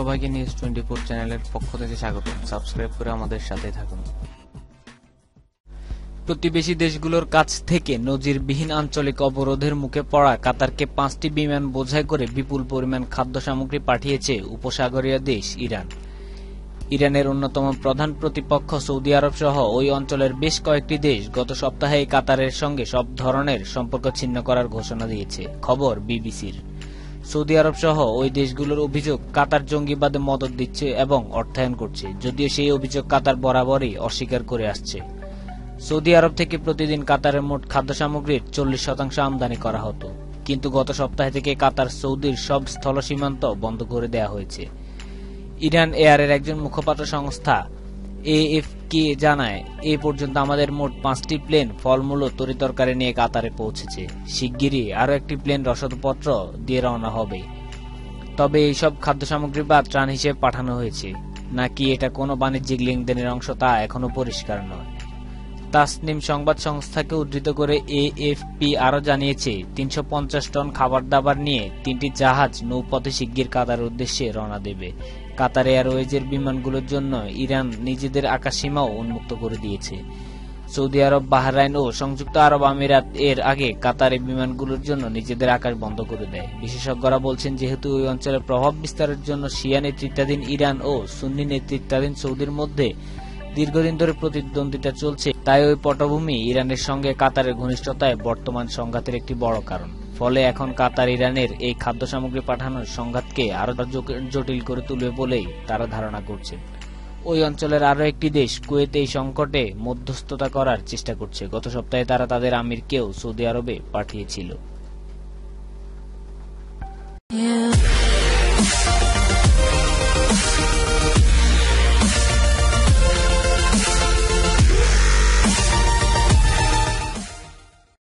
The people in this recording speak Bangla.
সবাইকে নিউজ টোয়েন্টি ফোর চ্যানেলের পক্ষ থেকে স্বাগত। সাবস্ক্রাইব করে আমাদের সাথে থাকুন। প্রতিবেশী দেশগুলোর কাছ থেকে নজিরবিহীন আঞ্চলিক অবরোধের মুখে পড়া কাতারকে পাঁচটি বিমান বোঝাই করে বিপুল পরিমাণ খাদ্য সামগ্রী পাঠিয়েছে উপসাগরীয় দেশ ইরান। ইরানের অন্যতম প্রধান প্রতিপক্ষ সৌদি আরব সহ ওই অঞ্চলের বেশ কয়েকটি দেশ গত সপ্তাহে কাতারের সঙ্গে সব ধরনের সম্পর্ক ছিন্ন করার ঘোষণা দিয়েছে, খবর বিবিসির। সৌদি আরব সহ ওই দেশগুলোর অভিযোগ কাতার জঙ্গিবাদে মদত দিচ্ছে এবং অর্থায়ন করছে, যদিও সেই অভিযোগ কাতার বরাবরই অস্বীকার করে আসছে। সৌদি আরব থেকে প্রতিদিন কাতারের মোট খাদ্য সামগ্রীর চল্লিশ শতাংশ আমদানি করা হতো, কিন্তু গত সপ্তাহ থেকে কাতার সৌদির সব স্থল সীমান্ত বন্ধ করে দেওয়া হয়েছে। ইরান এয়ারের একজন মুখপাত্র সংস্থা এএফকে জানায়, এ পর্যন্ত আমাদের মোট পাঁচটি প্লেন ফলমূল ও তরিতরকারি নিয়ে কাতারে পৌঁছেছে। শিগগিরই আরও একটি প্লেন রসদপত্র দিয়ে রওনা হবে। তবে এইসব খাদ্য সামগ্রী বা ত্রাণ হিসেবে পাঠানো হয়েছে। নাকি এটা কোনো বাণিজ্যিক লেনদেনের অংশ তা এখনও পরিষ্কার নয়। তাসনিম সংবাদ সংস্থাকে উদ্ধৃত করে এএফপি আরও জানিয়েছে, তিনশো পঞ্চাশ টন খাবার দাবার নিয়ে তিনটি জাহাজ নৌপথে শিগগির কাতার উদ্দেশ্যে রওনা দেবে। কাতার এয়ারওয়েজের বিমানগুলোর জন্য ইরান নিজেদের আকাশসীমাও উন্মুক্ত করে দিয়েছে। সৌদি আরব, বাহরাইন ও সংযুক্ত আরব আমিরাত এর আগে কাতার বিমানগুলোর জন্য নিজেদের আকাশ বন্ধ করে দেয়। বিশেষজ্ঞরা বলছেন, যেহেতু ওই অঞ্চলের প্রভাব বিস্তারের জন্য শিয়া নেতৃত্বাধীন ইরান ও সুন্নি নেতৃত্বাধীন সৌদির মধ্যে দীর্ঘদিন ধরে প্রতিদ্বন্দ্বিতা চলছে, তাই ওই পটভূমি ইরানের সঙ্গে কাতারের ঘনিষ্ঠতায় বর্তমান সংঘাতের একটি বড় কারণ। ফলে এখন কাতার ইরানের এই খাদ্য সামগ্রী পাঠানোর সংঘাতকে আরও জটিল করে তুলবে বলেই তারা ধারণা করছেন ওই অঞ্চলের আরও একটি দেশ কুয়েত এই সংকটে মধ্যস্থতা করার চেষ্টা করছে। গত সপ্তাহে তারা তাদের আমিরকেও সৌদি আরবে পাঠিয়েছিল।